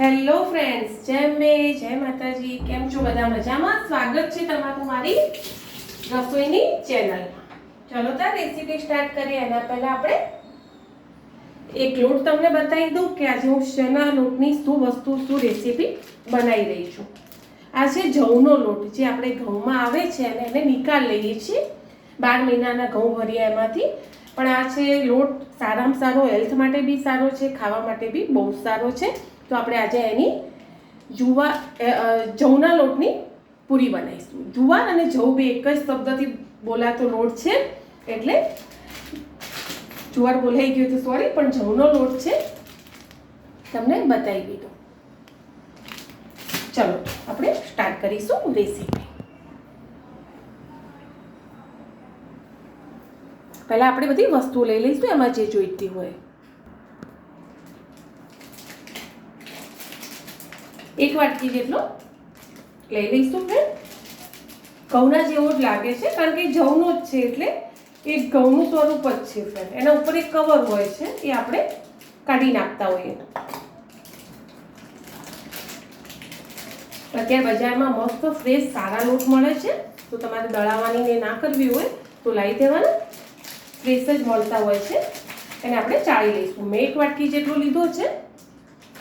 Hello friends જય મે, જય માતાજી. કેમ છો બધા મજામાં? સ્વાગત છે તમારું મારી રસોઈની ચેનલમાં ચલો તાર રેસીપી સ્ટાર્ટ કરીએ. એના પહેલાં આપણે એક લોટ તમને બતાવી દઉં કે આજે હું શેના લોટની શું વસ્તુ, શું રેસીપી બનાવી રહી છું. આ છે જવનો લોટ, જે આપણે ઘઉંમાં આવે છે અને એને નિકાલ લઈએ છીએ. બાર મહિનાના ઘઉં ભર્યા એમાંથી. પણ આ છે લોટ સારામાં સારો હેલ્થ માટે બી સારો છે, ખાવા માટે બી બહુ સારો છે. તો આપણે આજે એની જુવા જવના લોટની પૂરી બનાવીશું. જુવાર અને જવ બે એક જ શબ્દથી બોલાતો લોટ છે, એટલે જુવાર બોલાઈ ગયું તો સોરી પણ જવનો લોટ છે, તમને બતાવી દીધો. ચલો, આપણે સ્ટાર્ટ કરીશું રેસીપી પહેલાં આપણે બધી વસ્તુઓ લઈ લઈશું, એમાં જે જોઈતી હોય. એક વાટકી જેટલો લઈ લઈશું ફ્રેન્ડ. ઘઉંના જેવો જ લાગે છે, કારણ કે જવનો જ છે એટલે એ ઘઉંનું સ્વરૂપ જ છે ફ્રેન્ડ. એના ઉપર એક કવર હોય છે, એ આપણે કાઢી નાખતા હોઈએ. અત્યારે બજારમાં મસ્ત ફ્રેશ સારા લોટ મળે છે, તો તમારે દળાવવાની ને ના કરવી હોય તો લાવી દેવાના. ફ્રેશ જ મળતા હોય છે, એને આપણે ચાળી લઈશું. મેં એક વાટકી જેટલો લીધો છે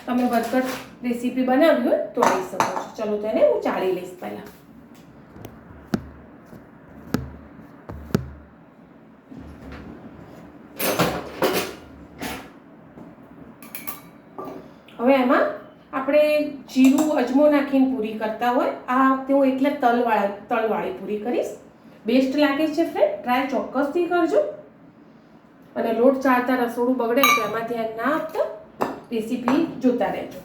તમે બરકટ રેસીપી બનાવી હોય તો આવી શકો છો. ચલો તેને હું ચાળી લઈશ પહેલાં. હવે એમાં આપણે જીરું, અજમો નાખીને પૂરી કરતા હોય. આ વખતે હું એટલે તલવાળા, તલવાળી પૂરી કરીશ. બેસ્ટ લાગે છે ફ્રેન્ડ ટ્રાય ચોક્કસથી કરજો. અને લોટ ચાળતા રસોડું બગડે તો એમાં ધ્યાન ના આપતા. રેસીપી જોતા રહેજો.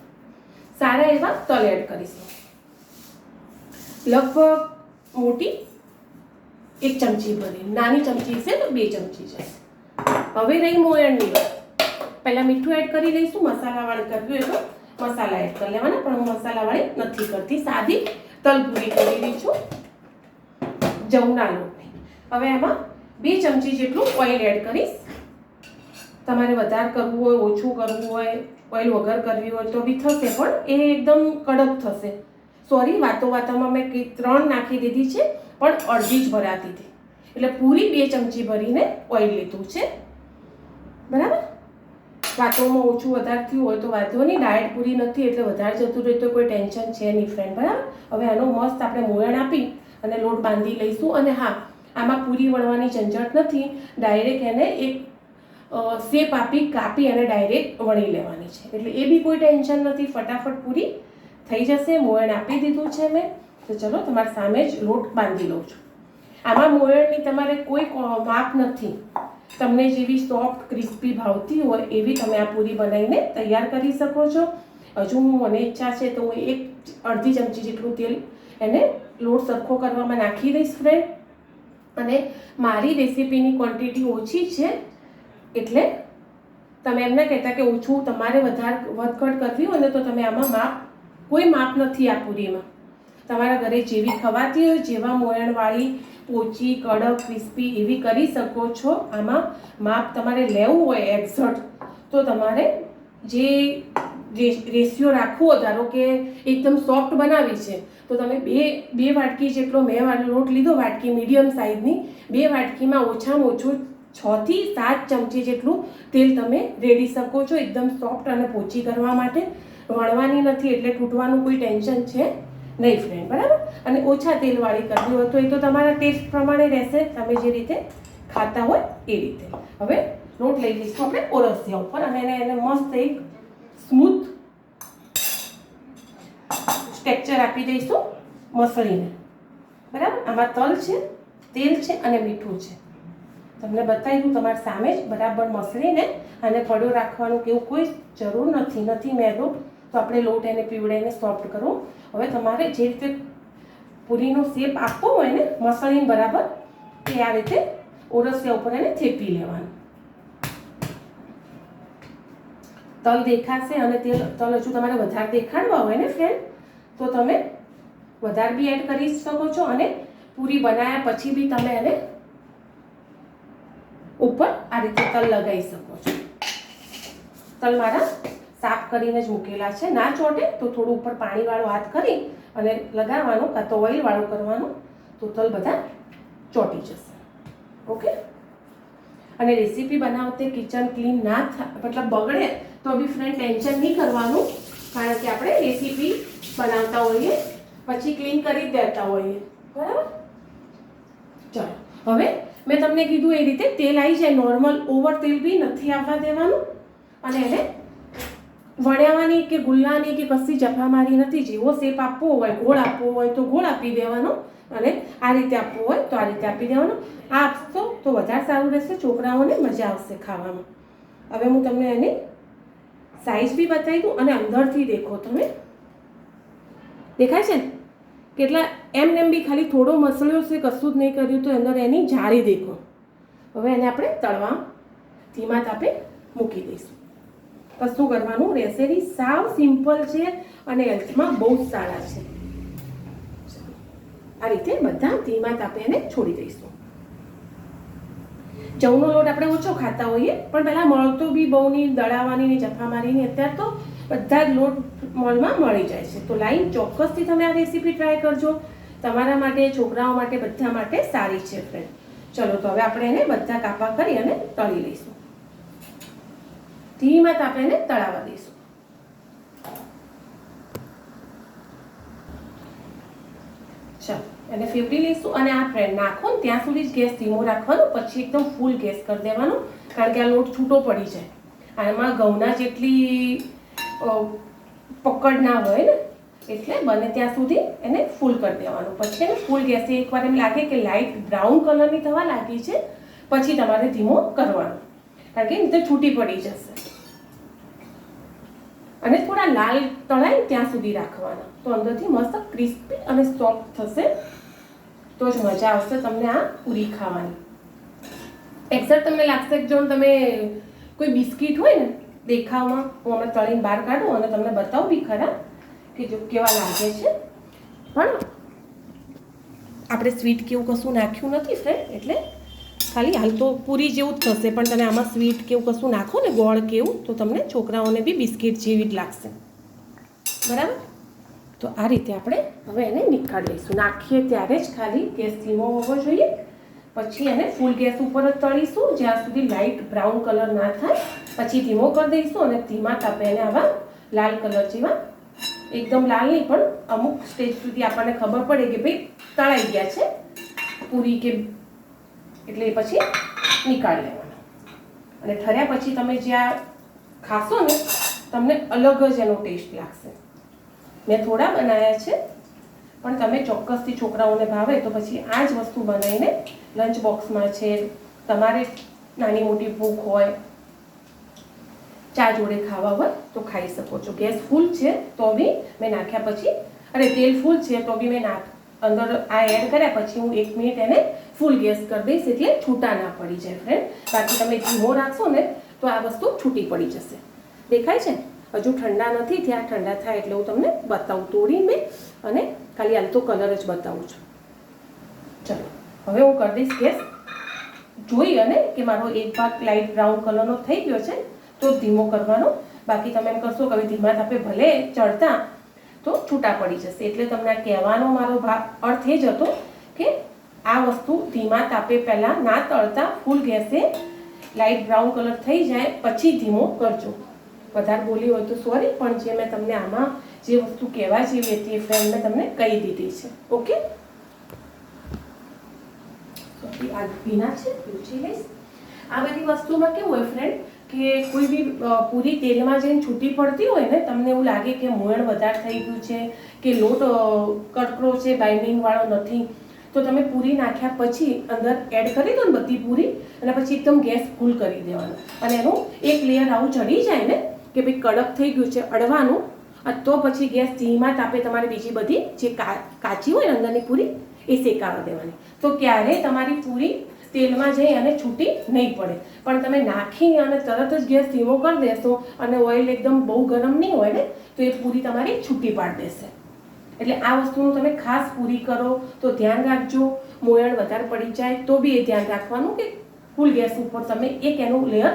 સારા એવા તલ એડ કરીશું. લગભગ મોટી એક ચમચી ભરી, નાની ચમચી છે તો બે ચમચી છે. હવે રહી મોયણની વાત પહેલાં મીઠું એડ કરી લઈશું, મસાલાવાળી કરવી હોય મસાલા એડ કરી લેવાના, પણ હું મસાલાવાળી નથી કરતી, સાદી તલ પૂરી કરી રહી છું જવના લોટની. હવે એમાં બે ચમચી જેટલું ઓઇલ એડ કરીશ. તમારે વધારે કરવું હોય, ઓછું કરવું હોય ઓઇલ વગર કરવી હોય તો બી થશે, પણ એ એકદમ કડક થશે. સોરી વાતો વાતોમાં મેં ત્રણ નાખી દીધી છે, પણ અડધી જ ભરાતી હતી. એટલે પૂરી બે ચમચી ભરીને ઓઇલ લીધું છે. બરાબર? વાતોમાં ઓછું વધારે થયું હોય તો વાંધો નહીં, ડાયટ પૂરી નથી, એટલે વધારે જતું રહે તો કોઈ ટેન્શન છે નહીં ફ્રેન્ડ બરાબર? હવે આનો મસ્ત આપણે મોયણ આપી અને લોટ બાંધી લઈશું. અને હા, આમાં પૂરી વણવાની ઝંઝટ નથી, ડાયરેક્ટ એને એક શેપ આપી, કાપી અને ડાયરેક્ટ વણી લેવાની છે. એટલે એ બી કોઈ ટેન્શન નથી, ફટાફટ પૂરી થઈ જશે. મોયણ આપી દીધું છે મેં. તો ચલો, તમારી સામે જ લોટ બાંધી લઉં છું. આમાં મોયણની તમારે કોઈ માપ નથી. તમને જેવી સોફ્ટ ક્રિસ્પી ભાવતી હોય, એવી તમે આ પૂરી બનાવીને તૈયાર કરી શકો છો. હજુ હું, મને ઈચ્છા છે તો હું એક અડધી ચમચી જેટલું તેલ એને લોટ સરખો કરવામાં નાખી દઈશ ફ્રેન્ડ અને મારી રેસીપીની ક્વોન્ટિટી ઓછી છે એટલે તમે એમ ના કહેતા કે ઓછું તમારે વધારે વધઘટ કરવી હોય ને તો તમે આમાં માપ, કોઈ માપ નથી આ પૂરીમાં. તમારા ઘરે જેવી ખવાતી હોય, જેવા મોયણવાળી, પોચી, કડક, ક્રિસ્પી એવી કરી શકો છો, આમાં માપ તમારે લેવું હોય એક્ઝટ તો તમારે જે રેશિયો રાખવો, ધારો કે એકદમ સોફ્ટ બનાવી છે, તો તમે બે બે વાટકી જેટલો મેં લોટ લીધો, વાટકી મીડિયમ સાઇઝની બે વાટકીમાં ઓછામાં ઓછું છ થી સાત ચમચી જેટલું તેલ તમે રેડી શકો છો એકદમ સોફ્ટ અને પોચી કરવા માટે. વણવાની નથી એટલે તૂટવાનું કોઈ ટેન્શન છે નહીં ફ્રેન્ડ બરાબર? અને ઓછા તેલવાળી કરવી હોય તો એ તો તમારા ટેસ્ટ પ્રમાણે રહેશે, તમે જે રીતે ખાતા હોય એ રીતે. હવે લોટ લઈ લઈશું આપણે ઓરસિયા ઉપર અને એને એને મસ્ત એક સ્મૂથ ટેક્ચર આપી દઈશું મસળીને. બરાબર? આમાં તલ છે, તેલ છે અને મીઠું છે. તમને બતાવી દઉં, તમારી સામે જ બરાબર મસળીને અને પડ્યો રાખવાનું કે એવું કોઈ જરૂર નથી નથી મેદો. તો આપણે લોટ એને પીવડાઈને સોફ્ટ કરો. હવે તમારે જે રીતે પૂરીનો શેપ આપવો હોય ને, મસળીને બરાબર, એ આ રીતે ઓરસિયા ઉપર એને થેપી લેવાનું. તલ દેખાશે અને તે તલ હજુ તમારે વધારે દેખાડવા હોય ને ફ્રેન્ડ તો તમે વધારે બી એડ કરી શકો છો અને પૂરી બનાવ્યા પછી બી તમે એને ઉપર આ રીતે તલ લગાવી શકો છો. તલ મારા સાફ કરીને જ મૂકેલા છે. ના ચોટે તો થોડું ઉપર પાણીવાળો હાથ કરી અને લગાવવાનો, કાં તો ઓઇલવાળો કરવાનો, તો તલ બધા ચોંટી જશે. ઓકે? અને રેસીપી બનાવતે કિચન ક્લીન ના થાય મતલબ બગડે તો બી ફ્રેન્ડ ટેન્શન નહીં કરવાનું, કારણ કે આપણે રેસીપી બનાવતા હોઈએ, પછી ક્લીન કરી દેતા હોઈએ. બરાબર? ચાલો. હવે મેં તમને કીધું એ રીતે તેલ આવી જાય નોર્મલ ઓવર તેલ બી નથી આવવા દેવાનું. અને એને વણ્યાવાની કે ગુલ્લાની કે કશી જફા મારી નથી, જેવો શેપ આપવો હોય, ગોળ આપવો હોય તો ગોળ આપી દેવાનો અને આ રીતે આપવો હોય તો આ રીતે આપી દેવાનો. આપશો તો વધારે સારું રહેશે, છોકરાઓને મજા આવશે ખાવામાં. હવે હું તમને એની સાઈઝ બી બતાવી દઉં અને અંદરથી દેખો તમે. દેખાય છે ને? કેટલા એમ નેમ બી ખાલી થોડો મસળ્યો છે, કશું જ નહીં કર્યું, તો અંદર એની જાળી દેખો. હવે એને આપણે તળવા ધીમા તાપે મૂકી દઈશું. કશું કરવાનું રહેશે સાવ સિમ્પલ છે અને હેલ્થમાં બહુ જ સારા છે. આ રીતે બધા ધીમા તાપે એને છોડી દઈશું. જવનો લોટ આપણે ઓછો ખાતા હોઈએ, પણ પહેલાં મળતો બી બહુ નહીં, દળાવાની ને જફા મારીની, અત્યારે તો બધા જ લોટ મોલમાં મળી જાય છે. તો લાઈન ચોક્કસથી તમે આ રેસીપી ટ્રાય કરજો. તમારા માટે, છોકરાઓ માટે, બધા માટે સારી છે ફ્રેન્ડ ચલો, તો હવે આપણે એને બધા કાપા કરી અને તળી લઈશું. ધીમા તાપે એને તળાવવા દઈશું. ચાલો, એને ફેવડી લઈશું અને આ ફ્રેન્ડ નાખો ને ત્યાં સુધી જ ગેસ ધીમો રાખવાનો, પછી એકદમ ફૂલ ગેસ કરી દેવાનો, કારણ કે આ લોટ છૂટો પડી જાય. આમાં ઘઉંના જેટલી પકડ ના હોય ને એટલે બને ત્યાં સુધી એને ફૂલ કરી દેવાનું. પછી એને ફૂલ ગેસે એકવાર એમ લાગે કે લાઇટ બ્રાઉન કલરની થવા લાગી છે, પછી તમારે ધીમો કરવાનો. કારણ કે નીચે છૂટી પડી જશે. અને થોડા લાલ તળાય ત્યાં સુધી રાખવાના. તો અંદરથી મસ્ત ક્રિસ્પી અને સોફ્ટ થશે. તો જ મજા આવશે તમને આ પૂરી ખાવાની. એક્ઝેક્ટ તમને લાગશે કે જો તમે કોઈ બિસ્કિટ હોય ને દેખાવમાં, હું હમણાં તળીને બહાર કાઢું અને તમને બતાવું બી ખરા. કે જો કેવા લાગે છે? પણ આપણે સ્વીટ કેવું કશું નાખ્યું નથી ફ્રેન્ડ એટલે ખાલી હાલ તો પૂરી જેવું જ થશે, પણ તમે આમાં સ્વીટ કે એવું કશું નાખો ને, ગોળ કેવું, તો તમને છોકરાઓને બી બિસ્કિટ જેવી જ લાગશે. બરાબર? તો આ રીતે આપણે હવે એને નીકાળી લઈશું. નાખીએ ત્યારે જ ખાલી ગેસ ધીમો હોવો જોઈએ. પછી એને ફૂલ ગેસ ઉપર જ તળીશું. જ્યાં સુધી લાઇટ બ્રાઉન કલર ના થાય, પછી ધીમો કરી દઈશું અને ધીમા તાપે એને આવા લાલ કલર જેવા એકદમ લાલ નહીં, પણ અમુક સ્ટેજ સુધી આપણને ખબર પડે કે ભાઈ તળાઈ ગયા છે. પૂરી કે એટલે પછી નીકાળી લેવાના. અને ઠર્યા પછી તમે જ્યાં ખાશો ને, તમને અલગ જ એનો ટેસ્ટ લાગશે. મેં થોડા બનાવ્યા છે, પણ તમે ચોક્કસથી છોકરાઓને ભાવે તો પછી આ જ વસ્તુ બનાવીને લંચ બોક્સમાં છે. તમારે નાની મોટી ભૂખ હોય ચા જોડે ખાવા હોય તો ખાઈ શકો છો. ગેસ ફૂલ છે તો બી મેં નાખ્યા પછી, અરે તેલ ફૂલ છે તો બી મેં નાખ, અંદર આ એડ કર્યા પછી હું એક મિનિટ એને ફૂલ ગેસ કરી દઈશ એટલે છૂટા ના પડી જાય ફ્રેન્ડ બાકી તમે ધીમો રાખશો ને તો આ વસ્તુ છૂટી પડી જશે. દેખાય છે? હજુ ઠંડા નથી ત્યાં ઠંડા થાય એટલે હું તમને બતાવું, તોડી મેં અને ખાલી હાલ કલર જ બતાવું છું. ચલો, હવે હું કરી દઈશ ગેસ. જોઈ અને કે મારો એક ભાગ લાઇટ બ્રાઉન કલરનો થઈ ગયો છે. તો ધીમો કરવાનો. બાકી તમે એમ કરશો કે હવે ધીમા તાપે ભલે ચડતા તો છૂટા પડી જશે. એટલે તમને કહેવાનો મારો ભાગ અર્થ એ જ હતો કે આ વસ્તુ ધીમા તાપે પહેલાં ના તળતા ફૂલ ગેસે લાઇટ બ્રાઉન કલર થઈ જાય, પછી ધીમો કરજો. વધારે બોલી હોય તો સોરી, પણ જે મેં તમને આમાં જે વસ્તુ કહેવા જેવી હતી એ ફ્રેન્ડ મેં તમને કહી દીધી છે. ઓકે? આ ભીના છે, પૂછી લઈશ. આ બધી વસ્તુમાં કેવું હોય ફ્રેન્ડ કે કોઈ બી પૂરી તેલમાં જઈને છૂટી પડતી હોય ને, તમને એવું લાગે કે મોયણ વધારે થઈ ગયું છે, કે લોટ કટકરો છે બાઇન્ડિંગ નથી, તો તમે પૂરી નાખ્યા પછી અંદર એડ કરી દો ને બધી પૂરી, અને પછી એકદમ ગેસ ફૂલ કરી દેવાનો. અને એનું એક લેયર આવું ચડી જાય ને, કે ભાઈ કડક થઈ ગયું છે, અડવાનું તો પછી ગેસ ધીમા તાપે તમારે બીજી બધી જે કાચી હોય ને અંદરની પૂરી, એ શેકાવા દેવાની. તો ક્યારેય તમારી પૂરી તેલમાં જઈ અને છૂટી નહીં પડે. પણ તમે નાખીને અને તરત જ ગેસ ધીમો કરી દેશો અને ઓઇલ એકદમ બહુ ગરમ નહીં હોય ને, તો એ પૂરી તમારી છૂટી પાડી દેશે. એટલે આ વસ્તુનું તમે ખાસ પૂરી કરો, તો ધ્યાન રાખજો. મોયણ વધારે પડી જાય તો બી એ ધ્યાન રાખવાનું કે ફૂલ ગેસ ઉપર તમે એક એનું લેયર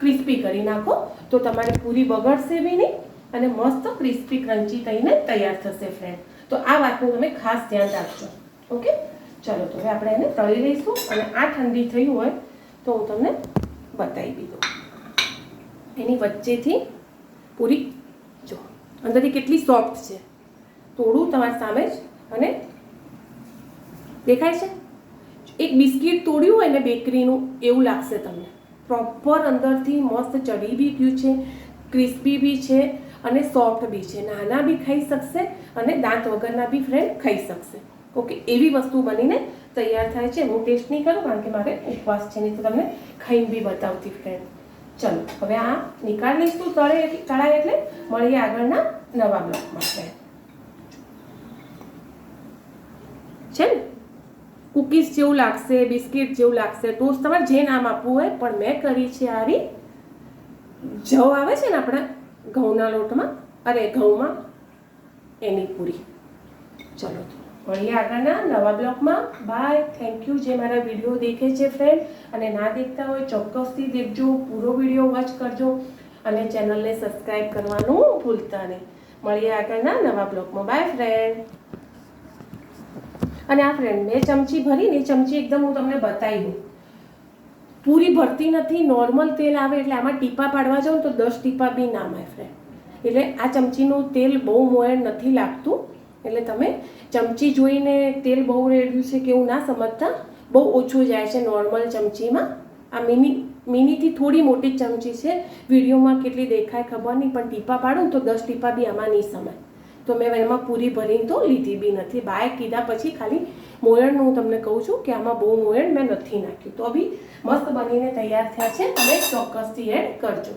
ક્રિસ્પી કરી નાખો. તો તમારી પૂરી બગડશે બી નહીં અને મસ્ત ક્રિસ્પી, ક્રન્ચી થઈને તૈયાર થશે ફ્રેન્ડ તો આ વાતનું તમે ખાસ ધ્યાન રાખજો. ઓકે? ચલો, તો હવે આપણે એને તળી લઈશું અને આ ઠંડી થઈ હોય તો હું તમને બતાવી દીધું એની વચ્ચેથી પૂરી, જો, અંદરથી કેટલી સોફ્ટ છે. તોડું તમારી સામે જ અને દેખાય છે? એક બિસ્કિટ તોડ્યું હોય ને બેકરીનું, એવું લાગશે તમને. પ્રોપર અંદરથી મસ્ત ચડી બી ગયું છે ક્રિસ્પી બી છે અને સોફ્ટ બી છે. નાના બી ખાઈ શકશે અને દાંત વગરના બી ફ્રેન્ડ ખાઈ શકશે. ઓકે, એવી વસ્તુ બનીને તૈયાર થાય છે. હું ટેસ્ટ નહીં કરું, કારણ કે મારે ઉપવાસ છે નહીં. તો તમને ખાઈને બી બતાવતી ફ્રેન્ડ. ચલો, હવે આ નિકાળ લઈશું તળે તળાય એટલે મળીએ આગળના નવા બ્લોકમાં ફ્રેન્ડ છે ને? કુકીઝ જેવું લાગશે, બિસ્કિટ જેવું લાગશે. ટોસ્ટ તમારે જે નામ આપવું હોય, પણ મેં કરી છે આરી. જવ આવે છે ને આપણા ઘઉંના લોટમાં? અરે, ઘઉંમાં એની પૂરી. ચલો. તો મળીએ આગળના નવા બ્લોગમાં. બાય થેન્ક યુ જે મારા વીડિયો દેખે છે ફ્રેન્ડ અને ના દેખતા હોય, ચોક્કસથી દેખજો. પૂરો વીડિયો વોચ કરજો. અને ચેનલને સબસ્ક્રાઈબ કરવાનું ભૂલતા નહીં. મળીએ આગળના નવા બ્લોગમાં. બાય ફ્રેન્ડ અને આ ફ્રેન્ડ મેં ચમચી ભરીને ને ચમચી એકદમ હું તમને બતાવી દઉં. પૂરી ભરતી નથી નોર્મલ તેલ આવે એટલે આમાં ટીપા પાડવા જાઉં તો દસ ટીપા બી ના માય ફ્રેન્ડ એટલે આ ચમચીનું તેલ બહુ મોયણ નથી લાગતું. એટલે તમે ચમચી જોઈને તેલ બહુ રેડ્યું છે કે એવું ના સમજતા, બહુ ઓછું જાય છે નોર્મલ ચમચીમાં. આ મિની, મિનીથી થોડી મોટી ચમચી છે. વિડીયોમાં કેટલી દેખાય ખબર નહીં, પણ ટીપા પાડું તો દસ ટીપા બી આમાં નહીં સમાય. તો મેં એમાં પૂરી ભરીને તો લીધી બી નથી. બાય કીધા પછી ખાલી મોયણનું હું તમને કહું છું કે આમાં બહુ મોયણ મેં નથી નાખ્યું. તો બી મસ્ત બનીને તૈયાર થયા છે. તમે ચોક્કસથી એડ કરજો.